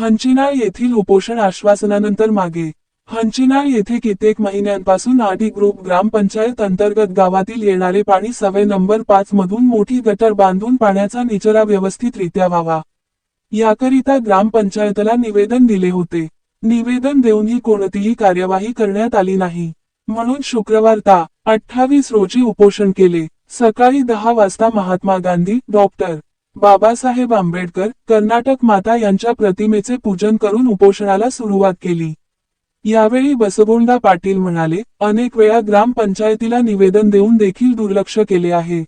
हंचिनाळ येथील उपोषण आश्वासनानंतर मागे. हंचिनाळ येथे कित्येक महिन्यांपासून आडी ग्रुप ग्रामपंचायत अंतर्गत गावातील येणारे पाणी सवय नंबर पाच मधून मोठी गटर बांधून पाण्याचा निचरा व्यवस्थितरित्या व्हावा. याकरिता ग्रामपंचायतला निवेदन दिले होते. निवेदन देऊनही कोणतीही कार्यवाही करण्यात आली नाही. म्हणून शुक्रवार ता अठ्ठावीस रोजी उपोषण केले. सकाळी दहा वाजता महात्मा गांधी डॉक्टर. बाबासाहेब आंबेडकर कर्नाटक माता यांच्या प्रतिमेचे पूजन करून उपोषणाला सुरुवात केली. यावेळी बसगोंडा पाटील म्हणाले अनेक वेळा ग्रामपंचायतीला निवेदन देऊन देखील दुर्लक्ष केले आहे.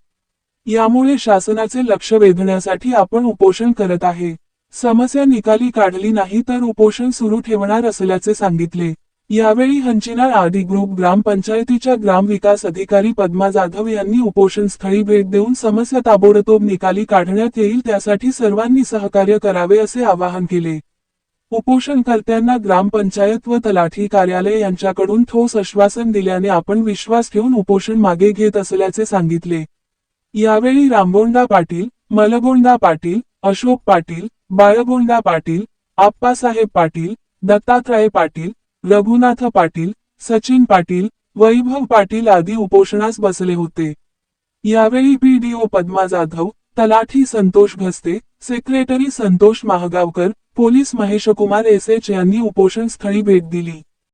यामुळे शासनाचे लक्ष वेधण्यासाठी आपण उपोषण करत आहे. समस्या निकाली काढली नाही तर उपोषण सुरू ठेवणार असल्याचे सांगितले. यावेळी हंचिनाळ आदी ग्रुप ग्रामपंचायतीच्या ग्रामविकास अधिकारी पद्मा जाधव यांनी उपोषण स्थळी भेट देऊन समस्या ताबडतोब निकाली काढण्यात येईल त्यासाठी सर्वांनी सहकार्य करावे असे आवाहन केले. उपोषणकर्त्यांना ग्रामपंचायत व तलाठी कार्यालय यांच्याकडून ठोस आश्वासन दिल्याने आपण विश्वास ठेवून उपोषण मागे घेत असल्याचे सांगितले. यावेळी रामगोंडा पाटील मलगोंडा पाटील अशोक पाटील बाळगोंडा पाटील आप्पासाहेब पाटील दत्तात्रय पाटील रघुनाथ पाटील सचिन पाटील वैभव पाटील आदी उपोषणास बसले होते. यावेळी पीडीओ पद्मा जाधव तलाठी Santosh Bhaste secretary Santosh Mahagaonkar police Maheshkumar S H यांनी उपोषण स्थळी भेट दिली.